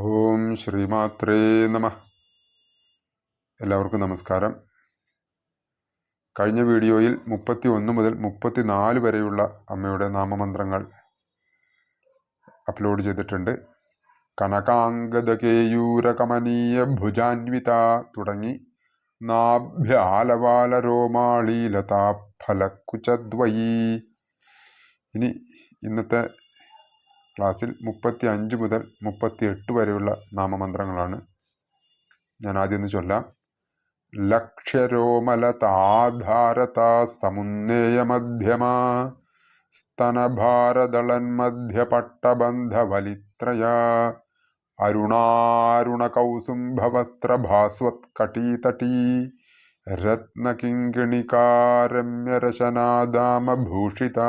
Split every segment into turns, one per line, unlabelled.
ഓം ശ്രീമാത്രേ നമ. എല്ലാവർക്കും നമസ്കാരം. കഴിഞ്ഞ വീഡിയോയിൽ മുപ്പത്തി ഒന്ന് മുതൽ മുപ്പത്തി നാല് വരെയുള്ള അമ്മയുടെ നാമമന്ത്രങ്ങൾ അപ്ലോഡ് ചെയ്തിട്ടുണ്ട്. കനകാംഗദകേയൂരകമനീയ ഭുജാൻവിത തുടങ്ങി നാഭ്യാലവാലരോമാളീലതാ ഫലക്കുചദ്വയീ ഇനി ഇന്നത്തെ ക്ലാസ്സിൽ മുപ്പത്തി അഞ്ച് മുതൽ മുപ്പത്തി എട്ട് വരെയുള്ള നാമമന്ത്രങ്ങളാണ്. ഞാൻ ആദ്യം ഒന്ന് ചൊല്ലാം. ലക്ഷ്യരോമലതാധാരതാ സമുന്നേയമധ്യമ സ്തനഭാരദളന്മധ്യപട്ടബന്ധവലിത്രയ അരുണാരുണകൗസുംഭവസ്ത്രഭാസ്വത്കടീതടീ രത്നകിങ്കിണികാരമ്യരശനാദാമഭൂഷിത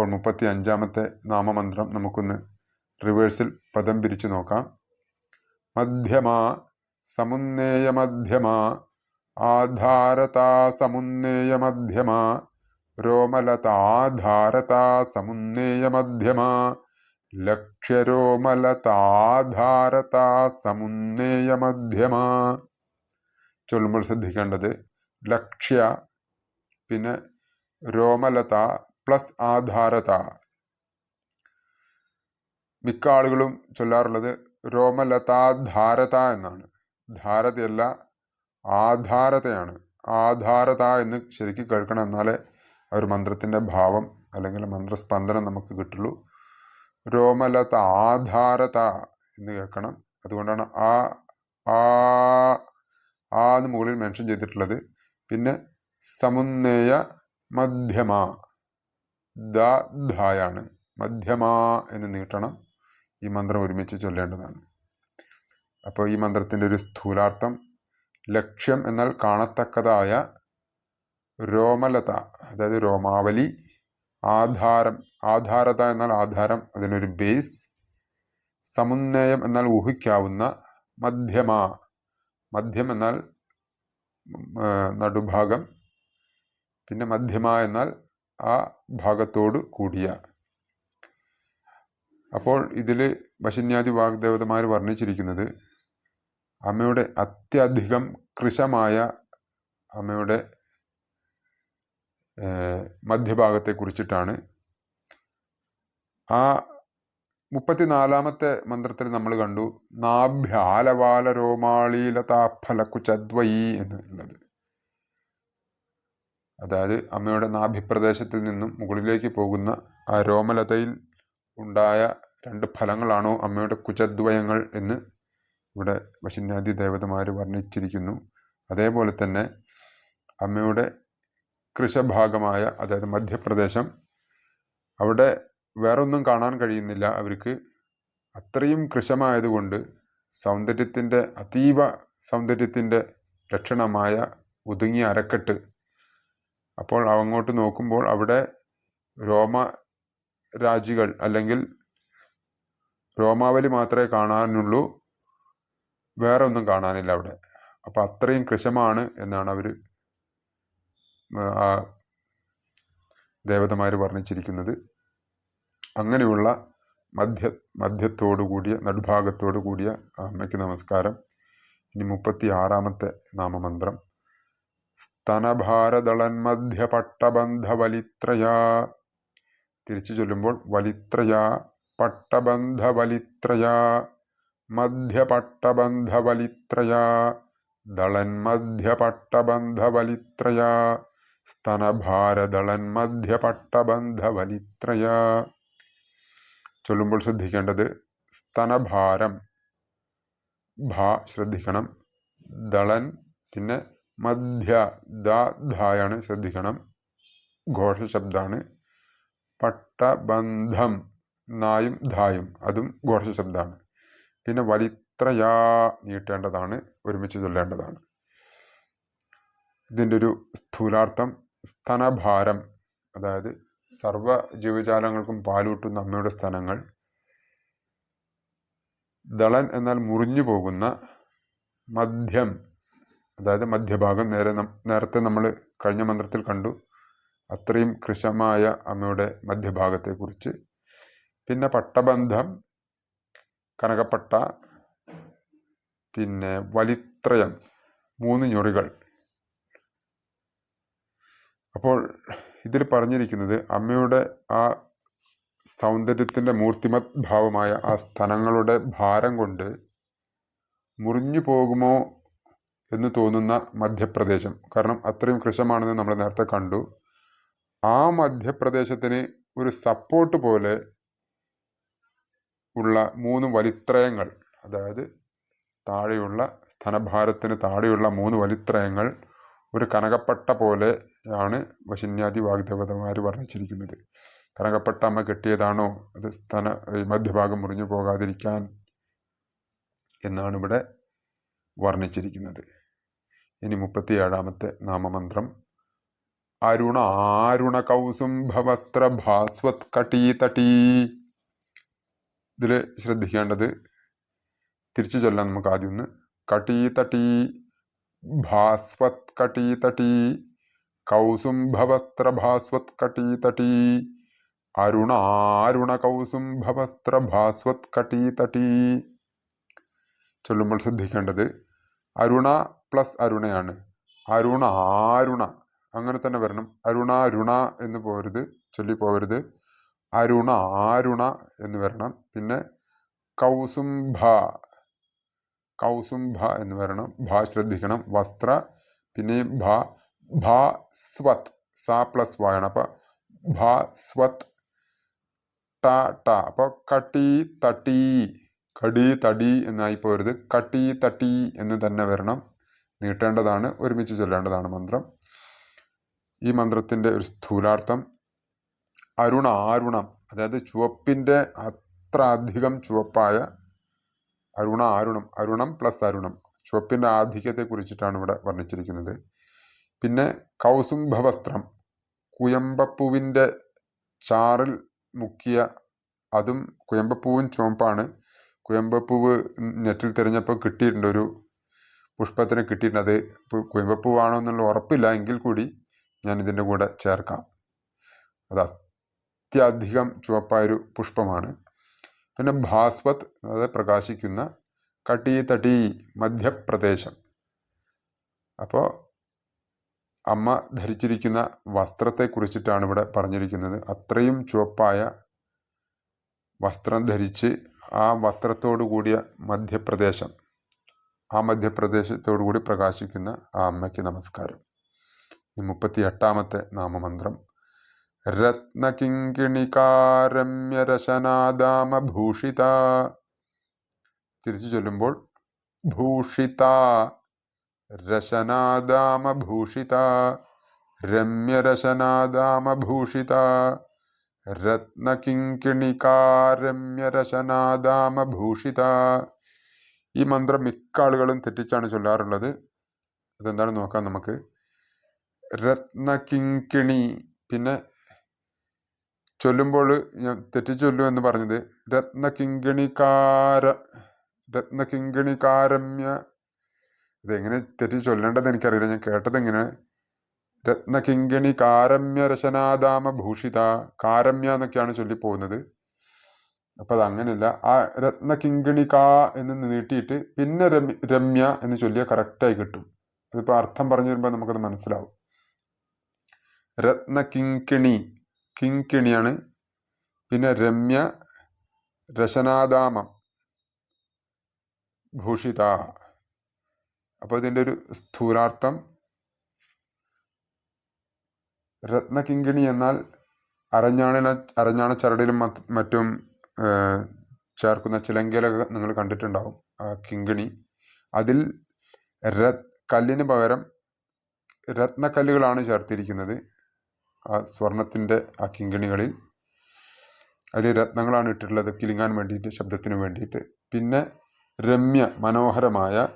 അപ്പോൾ മുപ്പത്തി അഞ്ചാമത്തെ നാമമന്ത്രം നമുക്കൊന്ന് റിവേഴ്സിൽ പദം പിരിച്ചു നോക്കാം. മധ്യമ സമുന്നേയ മധ്യമ ആധാരതാ സമുന്നേയ മധ്യമ രോമലതാധാരതാ സമുന്നേയ മധ്യമ ലക്ഷ്യരോമലതാധാരതാ സമുന്നേയ മധ്യമ ചൊല്ലുമ്പോൾ ശ്രദ്ധിക്കേണ്ടത് ലക്ഷ്യ പിന്നെ രോമലത പ്ലസ് ആധാരത. മിക്ക ആളുകളും ചൊല്ലാറുള്ളത് രോമലതാധാരത എന്നാണ്. ധാരതയല്ല ആധാരതയാണ്. ആധാരത എന്ന് ശരിക്കും കേൾക്കണം എന്നാലേ ആ ഒരു മന്ത്രത്തിന്റെ ഭാവം അല്ലെങ്കിൽ മന്ത്രസ്പന്ദനം നമുക്ക് കിട്ടുള്ളൂ. രോമലത ആധാരത എന്ന് കേൾക്കണം. അതുകൊണ്ടാണ് ആ ആ ആ എന്ന് മുകളിൽ മെൻഷൻ ചെയ്തിട്ടുള്ളത്. പിന്നെ സമുന്നയ മധ്യമ. ദ ധായാണ്. മധ്യമ എന്ന് നീട്ടണം. ഈ മന്ത്രം ഒരുമിച്ച് ചൊല്ലേണ്ടതാണ്. അപ്പോൾ ഈ മന്ത്രത്തിന്റെ ഒരു സ്ഥൂലാർത്ഥം ലക്ഷ്യം എന്നാൽ കാണത്തക്കതായ രോമലത അതായത് രോമാവലി ആധാരം ആധാരത എന്നാൽ ആധാരം അതിനൊരു ബേസ് സമുന്നയം എന്നാൽ ഊഹിക്കാവുന്ന മധ്യമ. മധ്യം എന്നാൽ നടുഭാഗം പിന്നെ മധ്യമ എന്നാൽ ആ ഭാഗത്തോട് കൂടിയ. അപ്പോൾ ഇതിൽ വശന്യാദി വാഗ്ദേവതമാർ വർണിച്ചിരിക്കുന്നത് അമ്മയുടെ അത്യധികം കൃശമായ അമ്മയുടെ മധ്യഭാഗത്തെ കുറിച്ചിട്ടാണ്. ആ മുപ്പത്തിനാലാമത്തെ മന്ത്രത്തിൽ നമ്മൾ കണ്ടു നാഭ്യാലവാല രോമാളീലതാഫലക്കുചദ്വയി എന്നുള്ളത്. അതായത് അമ്മയുടെ നാഭിപ്രദേശത്തിൽ നിന്നും മുകളിലേക്ക് പോകുന്ന ആ രോമലതയിൽ ഉണ്ടായ രണ്ട് ഫലങ്ങളാണോ അമ്മയുടെ കുചദ്വയങ്ങൾ എന്ന് ഇവിടെ വശിന്യാദി ദേവതമാർ വർണിച്ചിരിക്കുന്നു. അതേപോലെ തന്നെ അമ്മയുടെ കൃഷഭാഗമായ അതായത് മധ്യപ്രദേശം അവിടെ വേറൊന്നും കാണാൻ കഴിയുന്നില്ല. അവർക്ക് അത്രയും കൃശമായതുകൊണ്ട് സൗന്ദര്യത്തിന്റെ അതീവ സൗന്ദര്യത്തിന്റെ ലക്ഷണമായ ഒതുങ്ങിയ അരക്കെട്ട് അപ്പോൾ അങ്ങോട്ട് നോക്കുമ്പോൾ അവിടെ രോമ രാജികൾ അല്ലെങ്കിൽ രോമാവലി മാത്രമേ കാണാനുള്ളൂ. വേറെ ഒന്നും കാണാനില്ല അവിടെ. അപ്പോൾ അത്രയും കൃശമാണ് എന്നാണ് അവർ ആ ദേവതമാർ വർണിച്ചിരിക്കുന്നത്. അങ്ങനെയുള്ള മധ്യ മധ്യത്തോടു കൂടിയ നടുഭാഗത്തോടു കൂടിയ അമ്മയ്ക്ക് നമസ്കാരം. ഇനി മുപ്പത്തി ആറാമത്തെ നാമമന്ത്രം. സ്തനഭാരദളന്മധ്യപട്ടബന്ധവലിത്രയാ. തിരിച്ചു ചൊല്ലുമ്പോൾ വലിത്രയാ പട്ടബന്ധവലിത്രയാ മധ്യപട്ടബന്ധവലിത്രയാ ദളന്മധ്യപട്ടബന്ധവലിത്രയാ സ്തനഭാരദളന്മധ്യപട്ടബന്ധവലിത്രയാ. ചൊല്ലുമ്പോൾ ശ്രദ്ധിക്കേണ്ടത് സ്തനഭാരം. ഭ ശ്രദ്ധിക്കണം. ദളൻ പിന്നെ മധ്യ ധായാണ് ശ്രദ്ധിക്കണം. ഘോഷശബ്ദമാണ് പട്ടബന്ധം നായും ധായും അതും ഘോഷശബ്ദമാണ് പിന്നെ വലിത്രയാ നീട്ടേണ്ടതാണ് ഒരുമിച്ച് ചൊല്ലേണ്ടതാണ്. ഇതിന്റെ ഒരു സ്ഥൂലാർത്ഥം സ്തനഭാരം അതായത് സർവ ജീവജാലങ്ങൾക്കും പാലൂട്ടുന്ന അമ്മയുടെ സ്ഥലങ്ങൾ ദളൻ എന്നാൽ മുറിഞ്ഞു പോകുന്ന മധ്യം അതായത് മധ്യഭാഗം നേരെ നേരത്തെ നമ്മൾ കഴിഞ്ഞ മന്ത്രത്തിൽ കണ്ടു. അത്രയും കൃശമായ അമ്മയുടെ മധ്യഭാഗത്തെക്കുറിച്ച്. പിന്നെ പട്ടബന്ധം കനകപ്പട്ട പിന്നെ വലിത്രയം മൂന്ന് ഞൊറികൾ. അപ്പോൾ ഇതിൽ പറഞ്ഞിരിക്കുന്നത് അമ്മയുടെ ആ സൗന്ദര്യത്തിന്റെ മൂർത്തിമത് ഭാവമായ ആ സ്ഥലങ്ങളുടെ ഭാരം കൊണ്ട് മുറിഞ്ഞു പോകുമോ എന്ന് തോന്നുന്ന മധ്യപ്രദേശം. കാരണം അത്രയും കൃശമാണെന്ന് നമ്മൾ നേരത്തെ കണ്ടു. ആ മധ്യപ്രദേശത്തിന് ഒരു സപ്പോർട്ട് പോലെ ഉള്ള മൂന്ന് വലിത്രയങ്ങൾ അതായത് താഴെയുള്ള സ്തനഭാരത്തിന് താഴെയുള്ള മൂന്ന് വലിത്രയങ്ങൾ ഒരു കനകപ്പട്ട പോലെയാണ് വശിന്യാദി വാഗ്ദേവതമാർ വർണിച്ചിരിക്കുന്നത്. കനകപ്പട്ട അമ്മ കെട്ടിയതാണോ? അത് സ്തന മധ്യഭാഗം മുറിഞ്ഞു പോകാതിരിക്കാൻ എന്നാണ് ഇവിടെ വർണിച്ചിരിക്കുന്നത്. ഇനി മുപ്പത്തിയേഴാമത്തെ നാമമന്ത്രം. അരുണ ആരുണ കൗസുംഭവസ്ത്ര ഭാസ്വത് കടീതടീ ഇതിൽ ശ്രദ്ധിക്കേണ്ടത് തിരിച്ചു ചൊല്ലാം നമുക്ക് ആദ്യം ഒന്ന്. കടീതടീ ഭാസ്വത് കടീതടീ കൗസുംഭവസ്ത്ര ഭാസ്വത് കടീതടീ അരുണ ആരുണ കൗസുംഭവസ്ത്ര ഭാസ്വത് കടീതടീ ചൊല്ലുമ്പോൾ ശ്രദ്ധിക്കേണ്ടത് അരുണ പ്ലസ് അരുണയാണ്. അരുണ ആരുണ. അങ്ങനെ തന്നെ വരണം. അരുണ അരുണ എന്ന് പോരുത് ചൊല്ലി പോകരുത് അരുണ ആരുണ എന്ന് വരണം. പിന്നെ കൗസുംഭ കൗസുംഭ എന്ന് വരണം. ഭ ശ്രദ്ധിക്കണം. വസ്ത്ര പിന്നെ ഭ. ഭ സ്വത്. സ പ്ലസ് വായാണ് അപ്പൊ ഭ സ്വത് ട ട. അപ്പോൾ കട്ടി തട്ടി. കടി തടി എന്നായി പോരുത്. കട്ടി തട്ടി എന്ന് തന്നെ വരണം. നീട്ടേണ്ടതാണ് ഒരുമിച്ച് ചൊല്ലേണ്ടതാണ് മന്ത്രം. ഈ മന്ത്രത്തിന്റെ ഒരു സ്ഥൂലാർത്ഥം അരുണ ആരുണം അതായത് ചുവപ്പിന്റെ അത്ര അധികം ചുവപ്പായ അരുണ ആരുണം അരുണം പ്ലസ് അരുണം ചുവപ്പിന്റെ ആധിക്യത്തെ കുറിച്ചിട്ടാണ് ഇവിടെ വർണിച്ചിരിക്കുന്നത്. പിന്നെ കൗസുംഭവസ്ത്രം കുയമ്പപ്പൂവിന്റെ ചാറിൽ മുക്കിയ അതും കുയമ്പപ്പൂവും ചുവപ്പാണ്. കുയമ്പപ്പൂവ് നെറ്റിൽ തിരഞ്ഞപ്പോൾ കിട്ടിയിട്ടുണ്ട് ഒരു പുഷ്പത്തിന് കിട്ടിയിട്ടുണ്ട്. അത് കുയമ്പപ്പൂവാണോ എന്നുള്ള ഉറപ്പില്ല. എങ്കിൽ കൂടി ഞാൻ ഇതിന്റെ കൂടെ ചേർക്കാം. അത് അത്യധികം ചുവപ്പായൊരു പുഷ്പമാണ്. പിന്നെ ഭാസ്വത് അതായത് പ്രകാശിക്കുന്ന കട്ടി തട്ടി മധ്യപ്രദേശം. അപ്പോൾ അമ്മ ധരിച്ചിരിക്കുന്ന വസ്ത്രത്തെ കുറിച്ചിട്ടാണ് ഇവിടെ പറഞ്ഞിരിക്കുന്നത്. അത്രയും ചുവപ്പായ വസ്ത്രം ധരിച്ച് ആ വസ്ത്രത്തോടു കൂടിയ മധ്യപ്രദേശം. ആ മധ്യപ്രദേശത്തോടു കൂടി പ്രകാശിക്കുന്ന ആ അമ്മയ്ക്ക് നമസ്കാരം. ഈ മുപ്പത്തി എട്ടാമത്തെ നാമമന്ത്രം. രത്നകിങ്കിണികാരമ്യരശനാദാമഭൂഷിത. തിരിച്ചു ചൊല്ലുമ്പോൾ ഭൂഷിത. രശനാദാമഭൂഷിത. രമ്യരശനാദാമഭൂഷിത. രത്നകിങ്കിണികാരമ്യരശനാദാമഭൂഷിത. ഈ മന്ത്രം മിക്ക ആളുകളും തെറ്റിച്ചാണ് ചൊല്ലാറുള്ളത്. അതെന്താണ് നോക്കാം നമുക്ക്. രത്നകിങ്കിണി. പിന്നെ ചൊല്ലുമ്പോൾ ഞാൻ തെറ്റിച്ചൊല്ലു എന്ന് പറഞ്ഞത് രത്നകിങ്കിണികാര രത്നകിങ്കിണികാരമ്യ. ഇതെങ്ങനെ തെറ്റി ചൊല്ലേണ്ടത് എനിക്കറിയില്ല. ഞാൻ കേട്ടത് എങ്ങനെ രത്നകിങ്കിണി കാരമ്യ രശനാദാമ ഭൂഷിത കാരമ്യ എന്നൊക്കെയാണ് ചൊല്ലിപ്പോകുന്നത്. അപ്പം അത് അങ്ങനെയല്ല. ആ രത്ന കിങ്കിണിക എന്ന് നീട്ടിയിട്ട് പിന്നെ രമ്യ എന്ന് ചൊല്ലിയാൽ കറക്റ്റായി കിട്ടും. അതിപ്പോൾ അർത്ഥം പറഞ്ഞു വരുമ്പോൾ നമുക്കത് മനസ്സിലാവും. രത്ന കിങ്കിണി കിങ്കിണിയാണ്. പിന്നെ രമ്യ രശനാദാമം ഭൂഷിത അപ്പോൾ ഇതിന്റെ ഒരു സ്ഥൂലാർത്ഥം രത്നകിങ്കിണി എന്നാൽ അരഞ്ഞാണിന അരഞ്ഞാണ ചരടിലും മറ്റും ചേർക്കുന്ന ചിലങ്കയിലൊക്കെ നിങ്ങൾ കണ്ടിട്ടുണ്ടാവും. കിങ്കിണി. അതിൽ ര കല്ലിന് പകരം രത്നക്കല്ലുകളാണ് ചേർത്തിരിക്കുന്നത്. ആ സ്വർണത്തിന്റെ ആ കിങ്കിണികളിൽ. അതിൽ രത്നങ്ങളാണ് ഇട്ടിട്ടുള്ളത്. കിലുങ്ങാൻ വേണ്ടിയിട്ട് ശബ്ദത്തിന് വേണ്ടിയിട്ട്. പിന്നെ രമ്യ മനോഹരമായ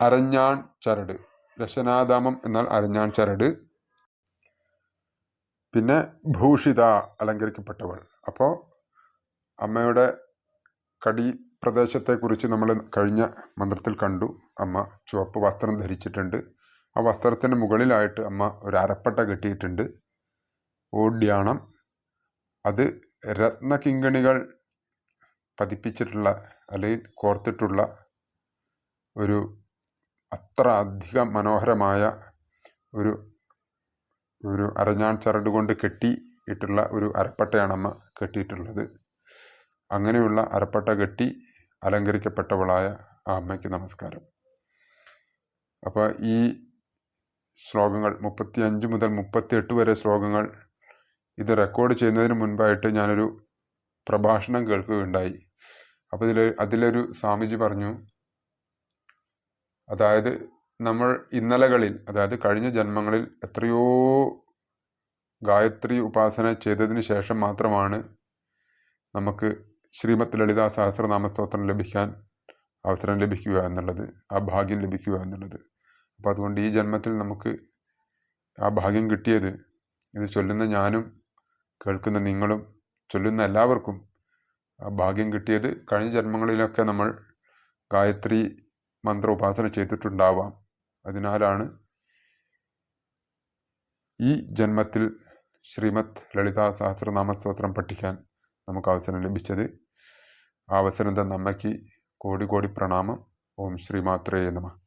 അരഞ്ഞാൺ ചരട്. രശനാദാമം എന്നാൽ അരഞ്ഞാൺ ചരട്. പിന്നെ ഭൂഷിത അലങ്കരിക്കപ്പെട്ടവൾ. അപ്പോൾ അമ്മയുടെ കടി പ്രദേശത്തെക്കുറിച്ച് നമ്മൾ കഴിഞ്ഞ മന്ത്രത്തിൽ കണ്ടു. അമ്മ ചുവപ്പ് വസ്ത്രം ധരിച്ചിട്ടുണ്ട്. ആ വസ്ത്രത്തിന് മുകളിലായിട്ട് അമ്മ ഒരു അരപ്പട്ട കെട്ടിയിട്ടുണ്ട്. ഓഡ്യാണം അത് രത്നകിങ്കണികൾ പതിപ്പിച്ചിട്ടുള്ള അല്ലെങ്കിൽ കോർത്തിട്ടുള്ള ഒരു അത്ര അധികം മനോഹരമായ ഒരു ഒരു അരഞ്ഞാൺ ചരട് കൊണ്ട് കെട്ടി ഇട്ടുള്ള ഒരു അരപ്പട്ടയാണ് അമ്മ കെട്ടിയിട്ടുള്ളത്. അങ്ങനെയുള്ള അരപ്പട്ട കെട്ടി അലങ്കരിക്കപ്പെട്ടവളായ ആ അമ്മയ്ക്ക് നമസ്കാരം. അപ്പോൾ ഈ ശ്ലോകങ്ങൾ മുപ്പത്തി അഞ്ച് മുതൽ മുപ്പത്തി എട്ട് വരെ ശ്ലോകങ്ങൾ ഇത് റെക്കോർഡ് ചെയ്യുന്നതിന് മുൻപായിട്ട് ഞാനൊരു പ്രഭാഷണം കേൾക്കുകയുണ്ടായി. അപ്പോൾ ഇതിൽ അതിലൊരു സ്വാമിജി പറഞ്ഞു അതായത് നമ്മൾ ഇന്നലകളിൽ അതായത് കഴിഞ്ഞ ജന്മങ്ങളിൽ എത്രയോ ഗായത്രി ഉപാസന ചെയ്തതിന് ശേഷം മാത്രമാണ് നമുക്ക് ശ്രീമത് ലളിതാ സഹസ്രനാമ സ്തോത്രം ലഭിക്കാൻ അവസരം ലഭിക്കുക എന്നുള്ളത് ആ ഭാഗ്യം ലഭിക്കുക എന്നുള്ളത്. അപ്പോൾ അതുകൊണ്ട് ഈ ജന്മത്തിൽ നമുക്ക് ആ ഭാഗ്യം കിട്ടിയത് ഇത് ചൊല്ലുന്ന ഞാനും കേൾക്കുന്ന നിങ്ങളും ചൊല്ലുന്ന എല്ലാവർക്കും ആ ഭാഗ്യം കിട്ടിയത് കഴിഞ്ഞ ജന്മങ്ങളിലൊക്കെ നമ്മൾ ഗായത്രി മന്ത്ര ഉപാസന ചെയ്തിട്ടുണ്ടാവാം. അതിനാലാണ് ഈ ജന്മത്തിൽ ശ്രീമത് ലളിതാ സഹസ്രനാമ സ്തോത്രം പഠിക്കാൻ നമുക്ക് അവസരം ലഭിച്ചത് ആ അവസരം തന്ന അമ്മയ്ക്ക് കോടി കോടി പ്രണാമം. ഓം ശ്രീമാത്രേ നമ.